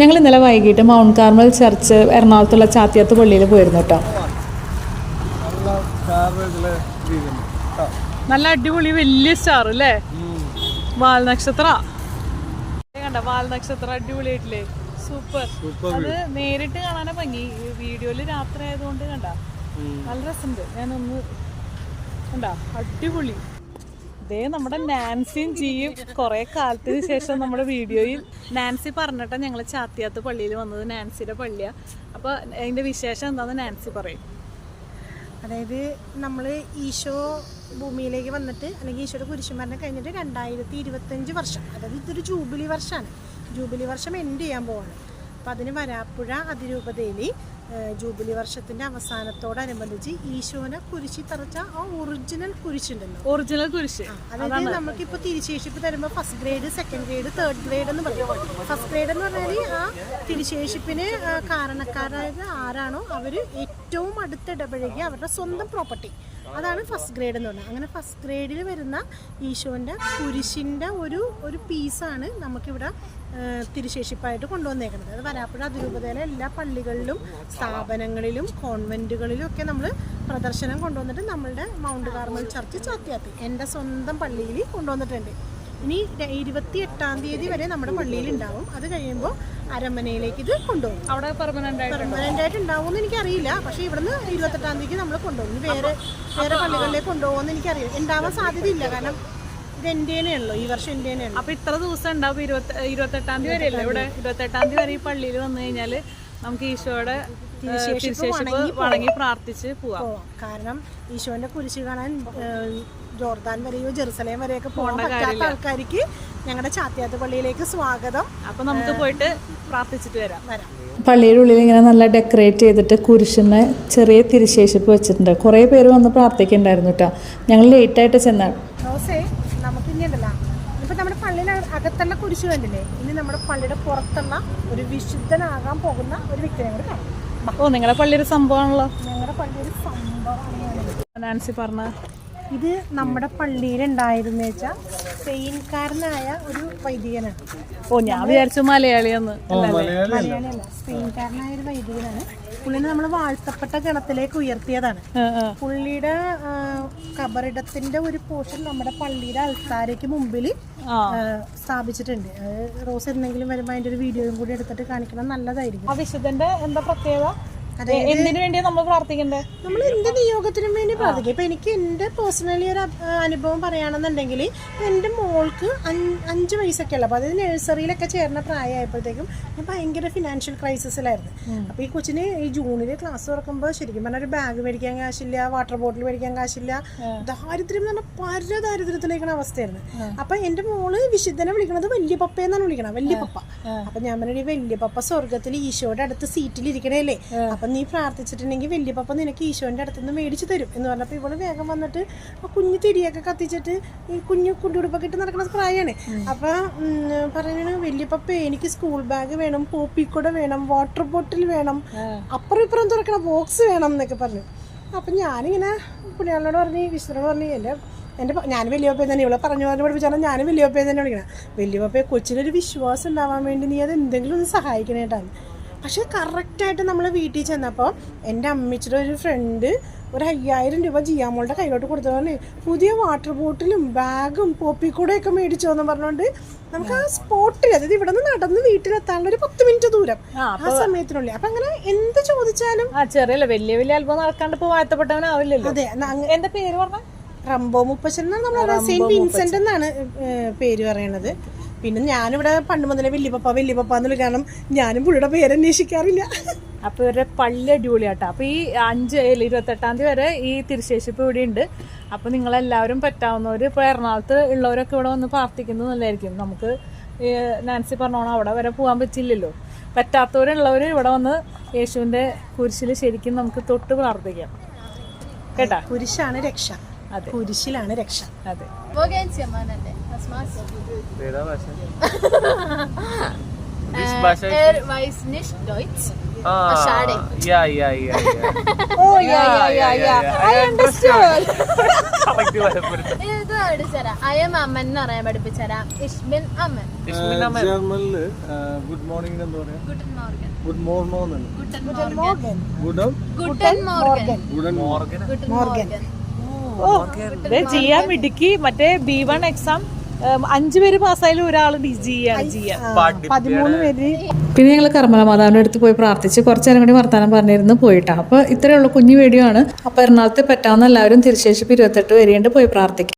ഞങ്ങൾ ഇന്നലെ വൈകിട്ട് മൗണ്ട് കാർമൽ ചർച്ച് എറണാകുളത്തുള്ള ചാത്തിയാത്ത് പള്ളിയിൽ പോയിരുന്നു കേട്ടോ. നല്ല അടിപൊളി വലിയ സ്റ്റാർ അല്ലേ. വാൽനക്ഷത്ര കണ്ട വാൽനക്ഷത്ര അടിപൊളിയായിട്ടില്ലേ? സൂപ്പർ. Super അത് നേരിട്ട് കാണാനാ ഭംഗി. വീഡിയോയിൽ രാത്രി ആയതുകൊണ്ട് കണ്ട. നല്ല രസമുണ്ട്. ഞാനൊന്ന് കണ്ട. അടിപൊളി. ദേ നമ്മുടെ നാൻസിയും ജിയും കുറെ കാലത്തിന് ശേഷം നമ്മുടെ വീഡിയോയിൽ നാൻസി പറഞ്ഞിട്ട് ഞങ്ങൾ ചാത്തിയാത്ത് പള്ളിയിൽ വന്നത് നാൻസിയുടെ പള്ളിയാ. അപ്പൊ അതിന്റെ വിശേഷം എന്താന്ന് നാൻസി പറയും. അതായത് നമ്മൾ ഈശോ ഭൂമിയിലേക്ക് വന്നിട്ട് അല്ലെങ്കിൽ ഈശോയുടെ കുരിശുമരണം കഴിഞ്ഞിട്ട് രണ്ടായിരത്തി ഇരുപത്തഞ്ച് വർഷം അതായത് ഇതൊരു ജൂബിലി വർഷമാണ് ജൂബിലി വർഷം എൻഡ് ചെയ്യാൻ പോവാണ്. അപ്പം അതിന് വരാപ്പുഴ അതിരൂപതയിൽ ജൂബിലി വർഷത്തിന്റെ അവസാനത്തോടനുബന്ധിച്ച് ഈശോനെ കുരിശി തറച്ച ആ ഒറിജിനൽ കുരിശുണ്ടല്ലോ. ഒറിജിനൽ കുരിശ്. അതായത് നമുക്കിപ്പോ തിരിശേഷിപ്പ് തരുമ്പോ first grade second grade third grade എന്ന് പറയും. ഫസ്റ്റ് ഗ്രേഡ് എന്ന് പറഞ്ഞാൽ ആ തിരിശേഷിപ്പിന് കാരണക്കാരായത് ആരാണോ അവർ ഏറ്റവും അടുത്തിടപഴകി അവരുടെ സ്വന്തം പ്രോപ്പർട്ടി അതാണ് ഫസ്റ്റ് ഗ്രേഡ് എന്ന് പറഞ്ഞത്. അങ്ങനെ ഫസ്റ്റ് ഗ്രേഡിൽ വരുന്ന ഈശോന്റെ കുരിശിന്റെ ഒരു ഒരു പീസാണ് നമുക്കിവിടെ തിരുശേഷിപ്പായിട്ട് കൊണ്ടുവന്നേക്കുന്നത്. അത് വരാപ്പുഴ അതിരൂപതയിലെ എല്ലാ പള്ളികളിലും സ്ഥാപനങ്ങളിലും കോൺവെന്റുകളിലും ഒക്കെ നമ്മൾ പ്രദർശനം കൊണ്ടുവന്നിട്ട് നമ്മളുടെ മൗണ്ട് കാർമൽ ചർച്ച് ചാത്തിയാത്തി എന്റെ സ്വന്തം പള്ളിയിൽ കൊണ്ടുവന്നിട്ടുണ്ട്. ഇനി ഇരുപത്തി എട്ടാം തീയതി വരെ നമ്മുടെ പള്ളിയിൽ ഉണ്ടാവും. അത് കഴിയുമ്പോൾ അരമനയിലേക്ക് ഇത് കൊണ്ടുപോകും. അവിടെ പെർമനന്റ് പെർമനന്റ് ആയിട്ട് ഉണ്ടാവും. എന്ന് എനിക്കറിയില്ല. പക്ഷെ ഇവിടുന്ന് ഇരുപത്തെട്ടാം തീയതി നമ്മൾ കൊണ്ടുപോകും. വേറെ വേറെ പള്ളികളിലേക്ക് കൊണ്ടുപോകുമെന്ന് എനിക്കറിയില്ല. ഉണ്ടാവാൻ സാധ്യതയില്ല. കാരണം ഇത് എന്റേനെയുള്ളൂ ഈ വർഷം എന്റെയാണല്ലോ അപ്പൊ ഇത്ര ദിവസം ഉണ്ടാവും. ഇരുപത്തി ഇരുപത്തെട്ടാം തീയതി വരെ ഇവിടെ ഇരുപത്തെട്ടാം തീയതി വരെ ഈ പള്ളിയിൽ വന്നു കഴിഞ്ഞാൽ നമുക്ക് ഈശോയുടെ വണങ്ങി പ്രാർത്ഥിച്ച് പോവാം. കാരണം ഈശോന്റെ കുരിശ് കാണാൻ ജോർദാൻ വരെയോ ജെറുസലേം വരെയൊക്കെ പോകാൻ പറ്റാത്ത ആൾക്കാർക്ക് ഞങ്ങളുടെ ചാത്തിയാത്ത് പള്ളിയിലേക്ക് സ്വാഗതം. അപ്പൊ നമുക്ക് പോയിട്ട് പ്രാർത്ഥിച്ചിട്ട് വരാം. വരാം. പള്ളിയുടെ ഉള്ളിൽ ഇങ്ങനെ നല്ല ഡെക്കറേറ്റ് ചെയ്തിട്ട് കുരിശിനെ ചെറിയ തിരിശേഷിപ്പ് വെച്ചിട്ടുണ്ട്. കുറേ പേര് വന്ന് പ്രാർത്ഥിക്കുന്നുണ്ടായിരുന്നു കേട്ടോ. ഞങ്ങൾ ലേറ്റായിട്ട് ആയിട്ട് ചെന്നാൽ നമുക്ക് നമ്മുടെ പള്ളിയുടെ അകത്തുള്ള കുരിശ് കണ്ടില്ലേ? ഇനി നമ്മുടെ പള്ളിയുടെ പുറത്തുള്ള ഒരു വിശുദ്ധനാകാൻ പോകുന്ന ഒരു വ്യക്തിയെ കൂടെ കാണാം. ഓ നിങ്ങളുടെ പള്ളി ഒരു സംഭവമാണല്ലോ ഞങ്ങളുടെ പള്ളി ഒരു സംഭവമാണ്. നാൻസി പറഞ്ഞ ഇത് നമ്മുടെ പള്ളിയിൽ ഉണ്ടായിരുന്ന വെച്ചാൽ സ്പെയിൻകാരനായ ഒരു വൈദികനാണ്. ഓ ഞാൻ വിചാരിച്ചു മലയാളിയെന്ന്. മലയാളിയല്ല. സ്പെയിൻകാരനായ ഒരു വൈദികനാണ്. പുള്ളിനെ നമ്മൾ വാഴ്ത്തപ്പെട്ട ഗണത്തിലേക്ക് ഉയർത്തിയതാണ്. പുള്ളിയുടെ കബറിടത്തിന്റെ ഒരു പോർഷൻ നമ്മുടെ പള്ളിയുടെ അൽത്താരയ്ക്ക് മുമ്പിൽ സ്ഥാപിച്ചിട്ടുണ്ട്. അത് റോസ് എന്തെങ്കിലും വരുമ്പോൾ അതിന്റെ ഒരു വീഡിയോയും കൂടി എടുത്തിട്ട് കാണിക്കണം. നല്ലതായിരിക്കും. ആ വിശുദ്ധന്റെ എന്താ പ്രത്യേകത? എന്തിനു വേണ്ടിയാ നമ്മൾ പ്രാർത്ഥിക്കണ്ടേ? നമ്മൾ എന്ത് നിയോഗത്തിനും വേണ്ടി പ്രാർത്ഥിക്കും? ഇപ്പൊ എനിക്ക് എന്റെ പേഴ്സണലി ഒരു അനുഭവം പറയുകയാണെന്നുണ്ടെങ്കിൽ എന്റെ മോൾക്ക് അഞ്ച് വയസ്സൊക്കെ ഉള്ളു. അപ്പൊ അതായത് നഴ്സറിയിലൊക്കെ ചേർന്ന പ്രായമായപ്പോഴത്തേക്കും ഞാൻ ഭയങ്കര ഫിനാൻഷ്യൽ ക്രൈസിസിലായിരുന്നു അപ്പൊ ഈ കൊച്ചിന് ഈ ജൂണിൽ ക്ലാസ് തുറക്കുമ്പോൾ ശരിക്കും പറഞ്ഞാൽ ഒരു ബാഗ് മേടിക്കാൻ കാശില്ല വാട്ടർ ബോട്ടിൽ മേടിക്കാൻ കാശില്ല. ദാരിദ്ര്യം എന്ന് പറഞ്ഞാൽ പല ദാരിദ്ര്യത്തിലേക്കുന്ന അവസ്ഥയായിരുന്നു. അപ്പൊ എന്റെ മോൾ വിശുദ്ധനെ വിളിക്കണത് വലിയ പപ്പ എന്നാണ് വിളിക്കണം വലിയ പപ്പ അപ്പൊ ഞാൻ പറഞ്ഞ വലിയ പപ്പ സ്വർഗത്തിൽ ഈശോയുടെ അടുത്ത് സീറ്റിൽ ഇരിക്കണേലേ അപ്പൊ നീ പ്രാർത്ഥിച്ചിട്ടുണ്ടെങ്കിൽ വലിയ പപ്പ നിനക്ക് ഈശോന്റെ അടുത്ത് നിന്ന് മേടിച്ച് തരും എന്ന് പറഞ്ഞപ്പോൾ ഇവൾ വേഗം വന്നിട്ട് ആ കുഞ്ഞു തിരിയൊക്കെ കത്തിച്ചിട്ട് ഈ കുഞ്ഞു കുണ്ടുടുപ്പൊക്കെ ഇട്ട് നടക്കുന്ന പ്രായമാണ് അപ്പം പറയണ വലിയ പപ്പ എനിക്ക് സ്കൂൾ ബാഗ് വേണം പോപ്പിക്കൂടെ വേണം വാട്ടർ ബോട്ടിൽ വേണം അപ്പുറം ഇപ്പുറം തുറക്കണ ബോക്സ് വേണം എന്നൊക്കെ പറഞ്ഞു. അപ്പം ഞാനിങ്ങനെ പുള്ളിയാളോട് പറഞ്ഞു വിശ്വനോട് പറഞ്ഞു എന്റെ എന്റെ ഞാൻ വലിയ പപ്പയെ തന്നെ ഇവിടെ പറഞ്ഞു പറഞ്ഞു പഠിപ്പിച്ചാൽ ഞാൻ വലിയ പപ്പയെ തന്നെ വിളിക്കണം. വലിയ പപ്പയെ കൊച്ചിനൊരു വിശ്വാസം ഉണ്ടാവാൻ വേണ്ടി നീ അത് എന്തെങ്കിലും ഒന്ന് സഹായിക്കണേട്ടാണ് പക്ഷെ കറക്റ്റായിട്ട് നമ്മൾ വീട്ടിൽ ചെന്നപ്പോൾ എന്റെ അമ്മച്ചിയുടെ ഒരു ഫ്രണ്ട് ഒരു അയ്യായിരം രൂപ ജിയാമോളുടെ കയ്യിലോട്ട് കൊടുത്തു. പറഞ്ഞു പുതിയ വാട്ടർ ബോട്ടിലും ബാഗും പോപ്പിക്കൂടെയൊക്കെ മേടിച്ചോ എന്ന് പറഞ്ഞുകൊണ്ട് നമുക്ക് ആ സ്പോട്ടിൽ അതായത് ഇവിടെ നിന്ന് നടന്ന് വീട്ടിലെത്താനുള്ള ഒരു പത്ത് മിനിറ്റ് ദൂരം ആ സമയത്തിനുള്ളിൽ. അപ്പൊ അങ്ങനെ എന്ത് ചോദിച്ചാലും ആ ചെറിയല്ല വലിയ വലിയ അത്ഭുതം നടക്കാണ്ട് ഇപ്പൊ വാഴ്ത്തപ്പെട്ടവനാവില്ലല്ലോ അതെ എന്താ പേര് പറഞ്ഞ? റംബോ മുപ്പച്ചൻ എന്നാണ് നമ്മൾ സെയിന്റ് വിൻസെന്റ് എന്നാണ് പേര് പറയണത്. പിന്നെ ഞാനിവിടെ പണ്ട് മുതലേ വല്യപ്പ വല്യപ്പ എന്ന് വിളിക്കണം ഞാനും പുള്ളിയുടെ പേര് അന്വേഷിക്കാറില്ല. അപ്പൊ ഇവരുടെ പള്ളി അടിപൊളിയാട്ടോ. അപ്പൊ ഈ അഞ്ച് ഇരുപത്തെട്ടാം തീയതി വരെ ഈ തിരുശേഷിപ്പ് ഇവിടെ ഉണ്ട് അപ്പൊ നിങ്ങളെല്ലാവരും പറ്റാവുന്നവർ ഇപ്പൊ എറണാകുളത്ത് ഉള്ളവരൊക്കെ ഇവിടെ വന്ന് പ്രാർത്ഥിക്കുന്നത് നല്ലതായിരിക്കും. നമുക്ക് നാൻസി പറഞ്ഞോണം അവിടെ വരെ പോകാൻ പറ്റില്ലല്ലോ. പറ്റാത്തവരുള്ളവർ ഇവിടെ വന്ന് യേശുവിന്റെ കുരിശിൽ ശരിക്കും നമുക്ക് തൊട്ട് പ്രാർത്ഥിക്കാം. കേട്ടാ? കുരിശാണ് രക്ഷ. അതെ. കുരിശിലാണ് രക്ഷ. അതെ. Machst ഏതാ ഭാഷ du? Er weiß nicht Deutsch. Ashade. Yeah, yeah, yeah, yeah. Oh yeah yeah yeah yeah I understand ഇത് പഠിച്ചുതരാം അയം അമ്മൻ എന്ന് പറയാൻ പഠിപ്പിച്ചുതരാം ഇഷ്മിൻ അമ്മൻ ജർമ്മനിൽ ഗുഡ് മോർണിംഗ് എന്താ പറയാ ഗുട്ടൻ മോർഗൻ ഗുഡ് മോർണോ എന്നല്ല മോർഗൻ ഗുഡ് ഗുട്ടൻ മോർഗൻ ഗുഡൻ മോർഗൻ. ഗുട്ടൻ മോർഗൻ ചെയ്യാൻ മിടുക്കി മറ്റേ ബി വൺ എക്സാം അഞ്ചു പേര് പാസ്സായാലും ഒരാൾ ഡി ജി ആണ് ചെയ്യാൻ പതിമൂന്ന് പേര്. പിന്നെ ഞങ്ങൾ കർമ്മല മാതാവിന്റെ അടുത്ത് പോയി പ്രാർത്ഥിച്ച് കുറച്ച് നേരം കൂടി വർത്തമാനം പറഞ്ഞിരുന്നു പോയിട്ടാ. അപ്പോൾ ഇത്രയുള്ള കുഞ്ഞു വീഡിയോ ആണ്. അപ്പോൾ എറണാകുളത്ത് പറ്റാവുന്ന എല്ലാവരും തിരുശേഷിപ്പ് ഇരുപത്തെട്ട് വരെയുണ്ട് പോയി പ്രാർത്ഥിക്കാം.